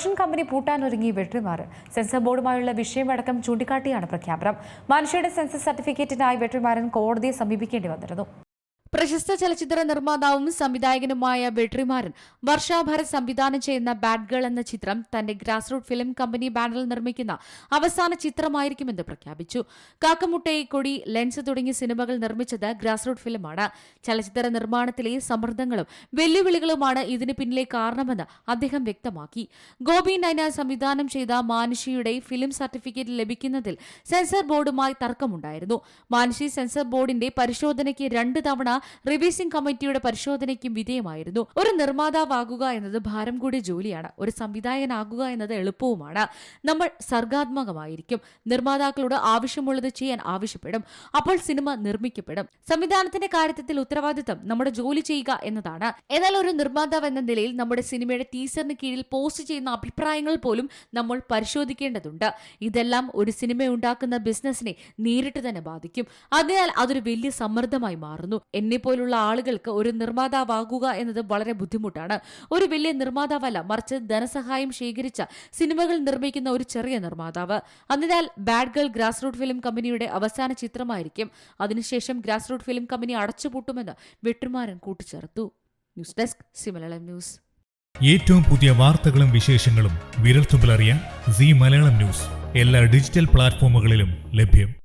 Production company പൂട്ടാനൊരുങ്ങി വെട്രിമാർ. Sensor ബോർഡുമായുള്ള വിഷയമടക്കം ചൂണ്ടിക്കാട്ടിയാണ് പ്രഖ്യാപനം. മനുഷ്യയുടെ സെൻസർ സർട്ടിഫിക്കറ്റിനായി വെട്രിമാരൻ കോടതിയെ സമീപിക്കേണ്ടി വന്നിരുന്നു. പ്രശസ്ത ചലച്ചിത്ര നിർമ്മാതാവും സംവിധായകനുമായ വെട്രിമാരൻ വർഷാഭരൻ സംവിധാനം ചെയ്യുന്ന ബാഡ് ഗേൾ എന്ന ചിത്രം തന്റെ ഗ്രാസ് റൂട്ട് ഫിലിം കമ്പനി ബാനറിൽ നിർമ്മിക്കുന്ന അവസാന ചിത്രമായിരിക്കുമെന്ന് പ്രഖ്യാപിച്ചു. കാക്കമുട്ടയെ കൊടി ലെൻസ് തുടങ്ങിയ സിനിമകൾ നിർമ്മിച്ചത് ഗ്രാസ് റൂട്ട് ഫിലിമാണ്. ചലച്ചിത്ര നിർമ്മാണത്തിലെ സമ്മർദ്ദങ്ങളും വെല്ലുവിളികളുമാണ് ഇതിന് പിന്നിലെ കാരണമെന്ന് അദ്ദേഹം വ്യക്തമാക്കി. ഗോപി നൈന സംവിധാനം ചെയ്ത മാനുഷിയുടെ ഫിലിം സർട്ടിഫിക്കറ്റ് ലഭിക്കുന്നതിൽ സെൻസർ ബോർഡുമായി തർക്കമുണ്ടായിരുന്നു. മാനുഷി സെൻസർ ബോർഡിന്റെ പരിശോധനയ്ക്ക് രണ്ട് തവണ റിവീസിംഗ് കമ്മിറ്റിയുടെ പരിശോധനയ്ക്കും വിധേയമായിരുന്നു. ഒരു നിർമ്മാതാവാകുക എന്നത് ഭാരം കൂടിയ ജോലിയാണ്. ഒരു സംവിധായകനാകുക എന്നത് എളുപ്പവുമാണ്. നമ്മൾ സർഗാത്മകമായിരിക്കും. നിർമ്മാതാക്കളോട് ആവശ്യമുള്ളത് ചെയ്യാൻ ആവശ്യപ്പെടും. അപ്പോൾ സിനിമ നിർമ്മിക്കപ്പെടും. സംവിധാനത്തിന്റെ കാര്യത്തിൽ ഉത്തരവാദിത്തം നമ്മുടെ ജോലി ചെയ്യുക എന്നതാണ്. എന്നാൽ ഒരു നിർമ്മാതാവ് എന്ന നിലയിൽ നമ്മുടെ സിനിമയുടെ ടീസറിന് കീഴിൽ പോസ്റ്റ് ചെയ്യുന്ന അഭിപ്രായങ്ങൾ പോലും നമ്മൾ പരിശോധിക്കേണ്ടതുണ്ട്. ഇതെല്ലാം ഒരു സിനിമ ഉണ്ടാക്കുന്ന ബിസിനസിനെ നേരിട്ട് തന്നെ ബാധിക്കും. അതിനാൽ അതൊരു വലിയ സമ്മർദ്ദമായി മാറുന്നു. എന്നെ പോലുള്ള ആളുകൾക്ക് ഒരു നിർമ്മാതാവാകുക എന്നത് വളരെ ബുദ്ധിമുട്ടാണ്. ഒരു വലിയ നിർമ്മാതാവല്ല മറിച്ച് ധനസഹായം ശേഖരിച്ച സിനിമകൾ നിർമ്മിക്കുന്ന ഒരു ചെറിയ നിർമ്മാതാവ്. അതിനാൽ bad girl grass root film കമ്പനിയുടെ അവസാന ചിത്രമായിരിക്കും. അതിനുശേഷം ഗ്രാസ് റൂട്ട് ഫിലിം കമ്പനി അടച്ചുപൂട്ടുമെന്ന് വെട്ടുമാരൻ കൂട്ടിച്ചേർത്തു. ന്യൂസ് ഡെസ്ക് സിമലം ന്യൂസ്. ഏറ്റവും പുതിയ വാർത്തകളും വിശേഷങ്ങളും വിരൽത്തുമ്പിലറിയാൻ സി മലയാളം ന്യൂസ്. എല്ലാ ഡിജിറ്റൽ പ്ലാറ്റ്ഫോമുകളിലും ലഭ്യം.